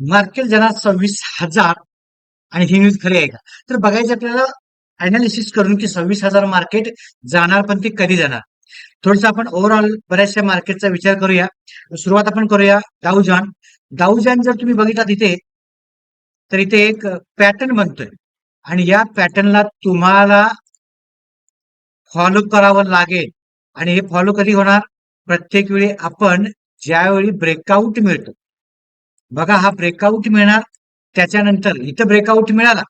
Market जाणार सव्वीस हजार आणि ही न्यूज खरी आहे का? तर बघायचं आपल्याला अनालिसिस करून की सव्वीस हजार मार्केट जाणार पण ते कधी जाणार? थोडस आपण ओव्हरऑल बऱ्याचशा मार्केटचा विचार करूया. सुरुवात आपण करूया दाऊजॉन दाऊजॉन जर तुम्ही बघितला तिथे तर इथे एक पॅटर्न बनतोय. आणि या पॅटर्नला तुम्हाला फॉलो करावं लागेल. आणि हे फॉलो कधी होणार? प्रत्येक वेळी आपण ज्यावेळी ब्रेकआउट मिळतो. बघा हा ब्रेकआउट मिळणार. त्याच्यानंतर इथं ब्रेकआउट मिळाला.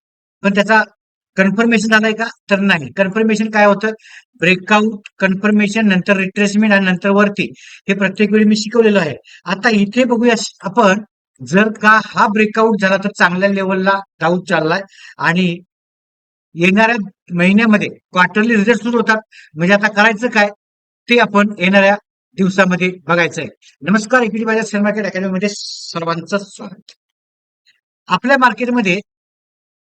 पण त्याचा कन्फर्मेशन झालाय का? तर नाही. कन्फर्मेशन काय होतं? ब्रेकआउट कन्फर्मेशन नंतर रिट्रेसमेंट आणि नंतर वरती. हे प्रत्येक वेळी मी शिकवलेलं आहे. आता इथे बघूया आपण जर का हा ब्रेकआउट झाला तर चांगल्या लेवलला डाऊट चाललाय. आणि येणाऱ्या महिन्यामध्ये क्वार्टरली रिझल्ट सुरू होतात. म्हणजे आता करायचं काय? ते आपण येणाऱ्या दिवसामध्ये बघायचं आहे नमस्कार इक्विटी बाजार शेअर मार्केट अकॅडमीमध्ये सर्वांचं स्वागत. आपल्या मार्केटमध्ये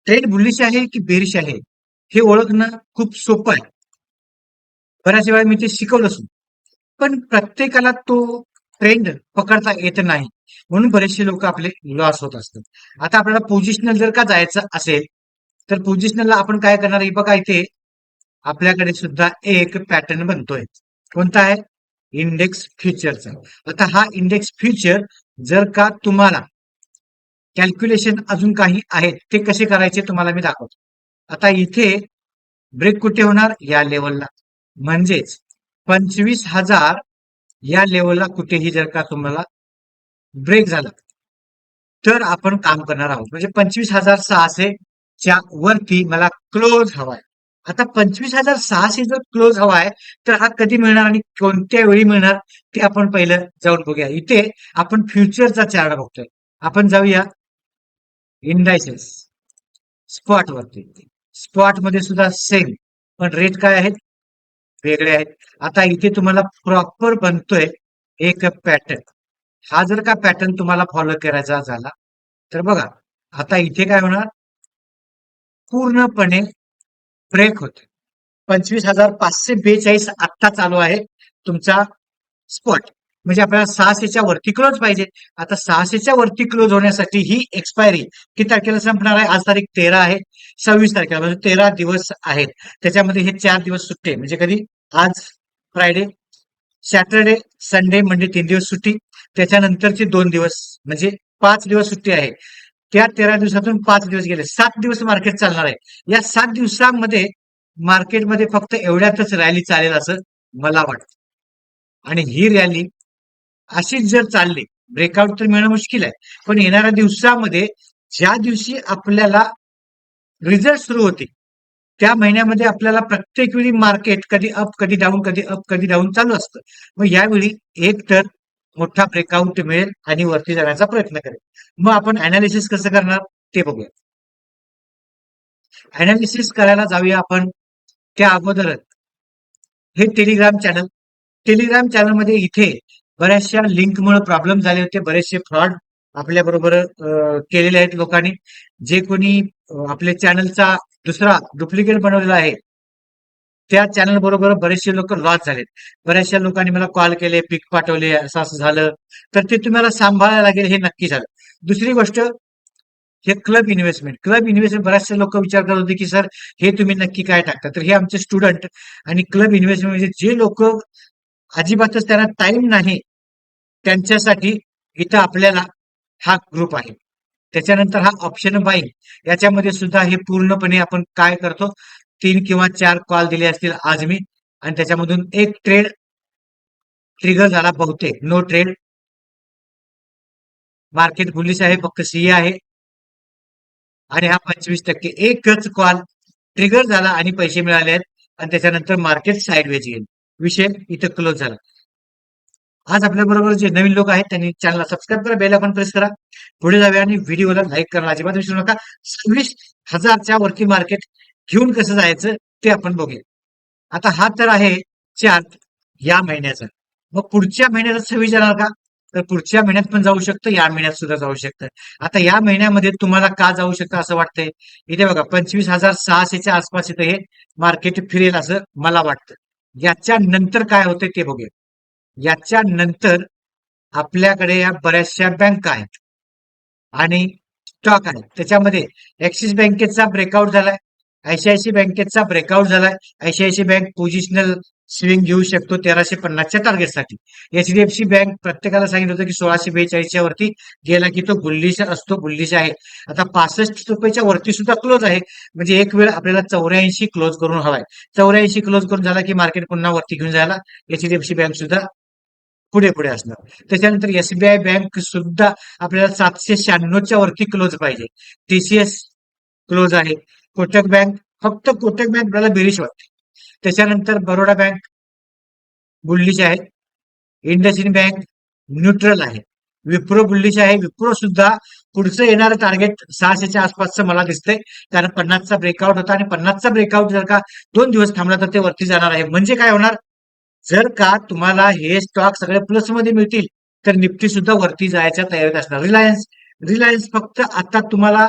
ट्रेड बुलिश आहे की बेरिश आहे हे ओळखणं खूप सोपं आहे. बऱ्याच वेळा मी ते शिकवलं असून. पण प्रत्येकाला तो ट्रेंड पकडता येत नाही. म्हणून बरेचसे लोक आपले लॉस होत असतात. आता आपल्याला पोझिशनल जर का जायचं असेल तर पोझिशनलला आपण काय करणार आहे? बघा इथे आपल्याकडे सुद्धा एक पॅटर्न बनतोय. कोणता आहे? इंडेक्स फ्युचरचा आता हा इंडेक्स फ्युचर जर का तुम्हाला कॅल्क्युलेशन अजून काही आहेत ते कसे करायचे तुम्हाला मी दाखवतो. आता इथे ब्रेक कुठे होणार? या लेवलला म्हणजेच पंचवीस हजार या लेवलला कुठेही जर का तुम्हाला ब्रेक झाला तर आपण काम करणार आहोत. म्हणजे पंचवीस हजार सहाशेच्या वरती मला क्लोज हवाय आता पंचवीस हजार सहाशे जर क्लोज हवा आहे तर हा कधी मिळणार आणि कोणत्या वेळी मिळणार ते आपण पहिलं जाऊन बघूया. इथे आपण फ्युचरचा चार्ट बघतोय. आपण जाऊया इंडायसेस स्पॉट वरती. स्पॉटमध्ये सुद्धा सेम पण रेट काय आहेत? वेगळे आहेत. आता इथे तुम्हाला प्रॉपर बनतोय एक पॅटर्न हा जर का पॅटर्न तुम्हाला फॉलो करायचा झाला तर बघा आता इथे काय होणार? पूर्णपणे ब्रेक होते. पंचवीस हजार पाचशे बेचाळीस आत्ता चालू आहे तुमचा स्पॉट म्हणजे आपल्याला सहाशेच्या वरती क्लोज पाहिजे. आता सहाशेच्या वरती क्लोज होण्यासाठी ही एक्सपायरी किती तारखेला संपणार आहे? आज तारीख तेरा आहे. सव्वीस तारखेला म्हणजे तेरा दिवस आहेत. त्याच्यामध्ये हे चार दिवस सुट्टे म्हणजे कधी? आज फ्रायडे सॅटरडे संडे म्हणजे तीन दिवस सुट्टी. त्याच्यानंतरचे दोन दिवस म्हणजे पाच दिवस सुट्टी आहे. त्या तेरा दिवसातून पाच दिवस गेले. सात दिवस मार्केट चालणार आहे. या सात दिवसांमध्ये मार्केटमध्ये फक्त एवढ्यातच रॅली चालेल असं मला वाटतं. आणि ही रॅली अशीच जर चालली ब्रेकआउट तर मिळणं मुश्किल आहे. पण येणाऱ्या दिवसामध्ये ज्या दिवशी आपल्याला रिझल्ट सुरू होते त्या महिन्यामध्ये आपल्याला प्रत्येक वेळी मार्केट कधी अप कधी डाऊन कधी अप कधी डाऊन चालू असतं. मग यावेळी एक तर मोठा ब्रेकआउट मिळेल आणि वरती जाण्याचा प्रयत्न करेल. मग आपण अनालिसिस कसं करणार? ते बघूया. अनालिसिस करायला जाऊया आपण त्या अगोदरच. हे टेलिग्राम चॅनल टेलिग्राम चॅनलमध्ये इथे बऱ्याचशा लिंकमुळे प्रॉब्लेम झाले होते. बरेचसे फ्रॉड आपल्या बरोबर केलेले आहेत लोकांनी. जे कोणी आपल्या चॅनलचा दुसरा डुप्लिकेट बनवलेला आहे त्या चॅनल बरोबर बरेचसे लोक लॉस झालेत. बऱ्याचशा लोकांनी मला कॉल केले पिक पाठवले असं असं झालं. तर ते तुम्हाला सांभाळायला लागेल हे नक्की झालं. दुसरी गोष्ट हे क्लब इन्व्हेस्टमेंट क्लब इन्व्हेस्टमेंट बऱ्याचशा लोक विचार करत होते की सर हे तुम्ही नक्की काय टाकता? तर हे आमचे स्टुडंट आणि क्लब इन्व्हेस्टमेंट म्हणजे जे लोक अजिबातच त्यांना टाइम नाही त्यांच्यासाठी इथं आपल्याला हा ग्रुप आहे. त्याच्यानंतर हा ऑप्शन बाईंग याच्यामध्ये सुद्धा हे पूर्णपणे आपण काय करतो? तीन किंवा चार कॉल दिले असतील आज मी आणि त्याच्यामधून एक ट्रेड ट्रिगर झाला बहुतेक. नो ट्रेड मार्केट बुलिश आहे फक्त सीए आहे. आणि हा पंचवीस टक्के एकच कॉल ट्रिगर झाला आणि पैसे मिळाले आहेत. आणि त्याच्यानंतर मार्केट साईडवेज येईल. विषय इथं क्लोज झाला. आज आपल्या बरोबर जे नवीन लोक आहेत त्यांनी चॅनलला सबस्क्राईब करा बेल आपण प्रेस करा. पुढे जाऊया आणि व्हिडिओला लाईक करा. अजिबात विसरू नका. सव्वीस हजारच्या वरती मार्केट घेऊन कसं जायचं ते आपण बघूया. आता हा तर आहे चार्ट या महिन्याचा. मग पुढच्या महिन्याचा सव्वीस जाणार का? तर पुढच्या महिन्यात पण जाऊ शकतं या महिन्यात सुद्धा जाऊ शकतं. आता या महिन्यामध्ये तुम्हाला का जाऊ शकतं असं वाटतंय? इथे बघा पंचवीस हजार सहाशेच्या आसपास इथं हे मार्केट फिरेल असं मला वाटतं. याच्या नंतर काय होतंय ते बघूया. याच्या नंतर आपल्याकडे या बऱ्याचशा बँका आहेत आणि स्टॉक आहे त्याच्यामध्ये ऍक्सिस बँकेचा ब्रेकआउट झालाय. आयसीआयसी बँकेचा ब्रेकआउट झालाय आयसीआयसी बँक पोझिशनल स्विंग घेऊ शकतो तेराशे पन्नासच्या टार्गेटसाठी एचडीएफसी बँक प्रत्येकाला सांगितलं होतं की सोळाशे बेचाळीसच्या वरती गेला की तो बुल्लिश असतो बुल्लिश आहे. आता पासष्ट रुपयाच्या वरती सुद्धा क्लोज आहे. म्हणजे एक वेळ आपल्याला चौऱ्याऐंशी क्लोज करून हवाय. चौऱ्याऐंशी क्लोज करून झाला की मार्केट पुन्हा वरती घेऊन जायला एचडीएफसी बँक सुद्धा पुढे पुढे असणार. त्याच्यानंतर एसबीआय बँक सुद्धा आपल्याला सातशे शहाण्णवच्या वरती क्लोज पाहिजे. टीसीएस क्लोज आहे. कोटक बँक फक्त कोटक बँक आपल्याला बेरिश वाटते. त्याच्यानंतर बरोडा बँक बुल्लिश आहे. इंडसइंड बँक न्यूट्रल आहे. विप्रो बुल्लिश आहे. विप्रो सुद्धा पुढचं येणारं टार्गेट सहाशेच्या आसपासचं मला दिसतंय. कारण पन्नासचा ब्रेकआउट होता आणि पन्नासचा ब्रेकआउट जर का दोन दिवस थांबला तर ते वरती जाणार आहे. म्हणजे काय होणार? जर का तुम्हाला हे स्टॉक सगळे प्लसमध्ये मिळतील तर निफ्टी सुद्धा वरती जायच्या तयारीत असणार. रिलायन्स रिलायन्स फक्त आता तुम्हाला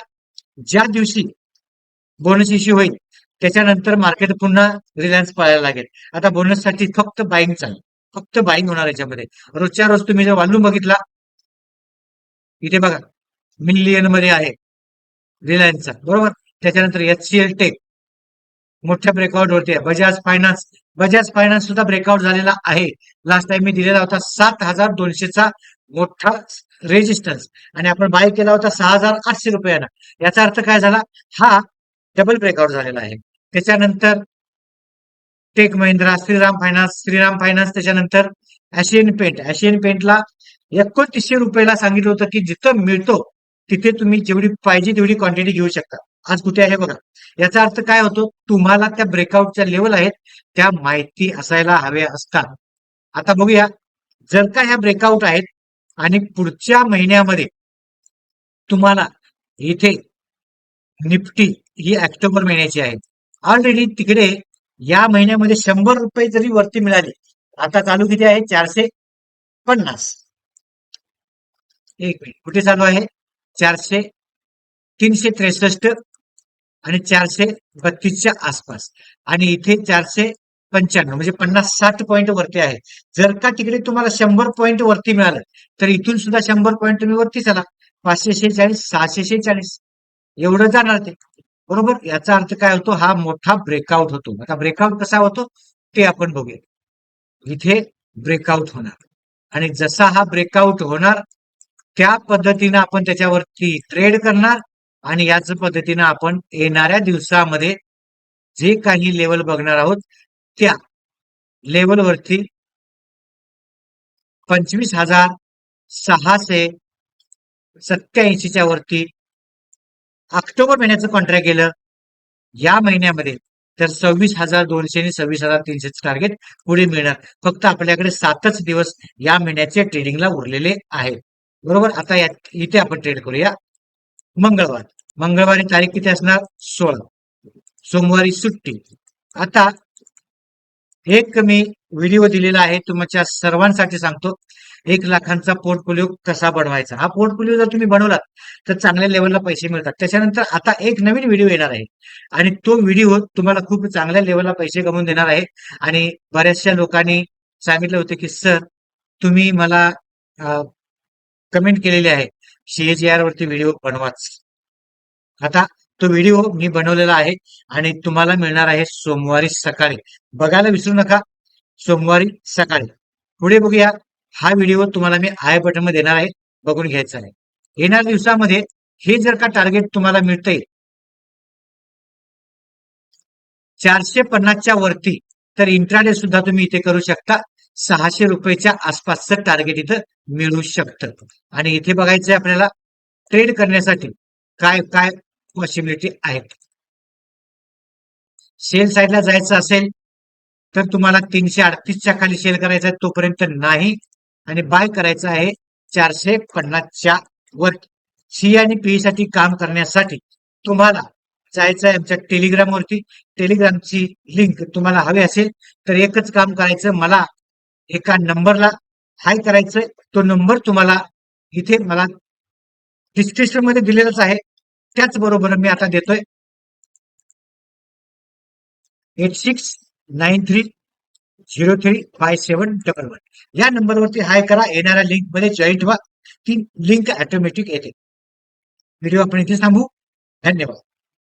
ज्या दिवशी बोनस इश्यू होईल. त्याच्यानंतर मार्केट पुन्हा रिलायन्स पाहायला लागेल. आता बोनससाठी फक्त बाईंग चालेल फक्त बाईंग होणार याच्यामध्ये. रोजच्या रोज तुम्ही जर वॉल्यूम बघितला इथे बघा मिलियनमध्ये आहे रिलायन्सचा बरोबर? त्याच्यानंतर एच सी एल टेक मोठ्या ब्रेकआउट होते बजाज फायनान्स बजाज फायनान्स सुद्धा ब्रेकआउट झालेला आहे. लास्ट टाइम मी दिलेला होता सात हजार दोनशेचा मोठा रेजिस्टन्स आणि आपण बाय केला होता सहा हजार आठशे रुपयाला याचा अर्थ काय झाला? हा डबल ब्रेकआउट झालेला आहे. त्याच्यानंतर Tech Mahindra Shriram finance Shriram finance त्याच्यानंतर एशियन पेंट एशियन पेंटला एकोणतीसशे रुपयाला सांगितलं होतं की जिथं मिळतो तिथे तुम्ही जेवढी पाहिजे तेवढी क्वांटिटी घेऊ शकता. आज कुठे आहे बघा. याचा अर्थ काय होतो? तुम्हाला त्या ब्रेकआउटच्या लेवल आहेत त्या माहिती असायला हव्या असतात. आता बघूया. जर का ह्या ब्रेकआउट आहेत आणि पुढच्या महिन्यामध्ये तुम्हाला इथे निफ्टी ही ऑक्टोबर महिन्याची आहे. ऑलरेडी तिकडे या महिन्यामध्ये शंभर रुपये जरी वरती मिळाले आता चालू किती आहे? चारशे पन्नास. एक मिनिट कुठे चालू आहे? चारशे तीनशे त्रेसष्ट आणि चारशे बत्तीसच्या आसपास. आणि इथे चारशे पंच्याण्णव म्हणजे पन्नास साठ पॉईंट वरती आहे. जर का तिकडे तुम्हाला शंभर पॉईंट वरती मिळालं तर इथून सुद्धा शंभर पॉईंट तुम्ही वरती चला. पाचशे शेहेचाळीस सहाशे शेहेचाळीस. एवढं जाणार ते. बरोबर? याचा अर्थ काय होतो? हा मोठा ब्रेकआउट होतो. आता ब्रेकआउट कसा होतो? ते आपण बघूया. इथे ब्रेकआउट होणार. आणि जसा हा ब्रेकआउट होणार त्या पद्धतीनं आपण त्याच्यावरती ट्रेड करणार आणि याच पद्धतीनं आपण येणाऱ्या दिवसामध्ये जे काही लेवल बघणार आहोत त्या लेवलवरती पंचवीस हजार सहाशे सत्याऐंशीच्या वरती ऑक्टोबर महिन्याचं कॉन्ट्रॅक्ट केलं या महिन्यामध्ये तर सव्वीस हजार दोनशे आणि सव्वीस हजार तीनशेच टार्गेट पुढे मिळणार. फक्त आपल्याकडे सातच दिवस या महिन्याचे ट्रेडिंगला उरलेले आहेत. बरोबर? आता या इथे आपण ट्रेड करूया. मंगळवार. मंगळवारी तारीख किती असणार? सोळा. सोमवारी सुट्टी. आता एक मी व्हिडिओ दिलेला आहे तुमच्या सर्वांसाठी सांगतो. एक लाखांचा पोर्टफोलिओ कसा बनवायचा? हा पोर्टफोलिओ जर तुम्ही बनवलात तर चांगल्या लेवलला पैसे मिळतात. त्याच्यानंतर आता एक नवीन व्हिडिओ येणार आहे. आणि तो व्हिडिओ तुम्हाला खूप चांगल्या लेवलला पैसे कमवून देणार आहे. आणि बऱ्याचशा लोकांनी सांगितलं होतं की सर तुम्ही मला कमेंट केलेली आहे सीएजीआर वरती व्हिडिओ बनवाच. आता तो व्हिडिओ मी बनवलेला आहे आणि तुम्हाला मिळणार आहे सोमवारी सकाळी. बघायला विसरू नका सोमवारी सकाळी. पुढे बघूया. हा व्हिडिओ तुम्हाला मी आय बटनमध्ये देणार आहे. बघून घ्यायचा आहे. येणाऱ्या दिवसामध्ये हे जर का टार्गेट तुम्हाला मिळतंय चारशे पन्नासच्या वरती तर इंट्राडे सुद्धा तुम्ही इथे करू शकता. सहाशे रुपयेच्या आसपासचं टार्गेट इथं मिळू शकतं. आणि इथे बघायचं आपल्याला ट्रेड करण्यासाठी काय काय पॉसिबिलिटी आहेत. सेल साईडला जायचं असेल तर तुम्हाला तीनशे अडतीसच्या खाली सेल करायचा आहे तोपर्यंत नाही. आणि बाय करायचं आहे चारशे पन्नासच्या वर. सी आणि पी साठी काम करण्यासाठी तुम्हाला जायचं आहे आमच्या टेलिग्रामवरती टेलिग्रामची लिंक तुम्हाला हवी असेल तर एकच काम करायचं मला एका नंबरला हाय करायचंय. तो नंबर तुम्हाला इथे मला डिस्क्रिप्शनमध्ये दिलेलाच आहे. त्याचबरोबर मी आता देतोय. Eight six nine three zero three five seven double one या नंबरवरती हाय करा. येणाऱ्या लिंकमध्ये व्हा ती लिंक ऑटोमॅटिक येते. व्हिडिओ आपण इथे थांबू धन्यवाद.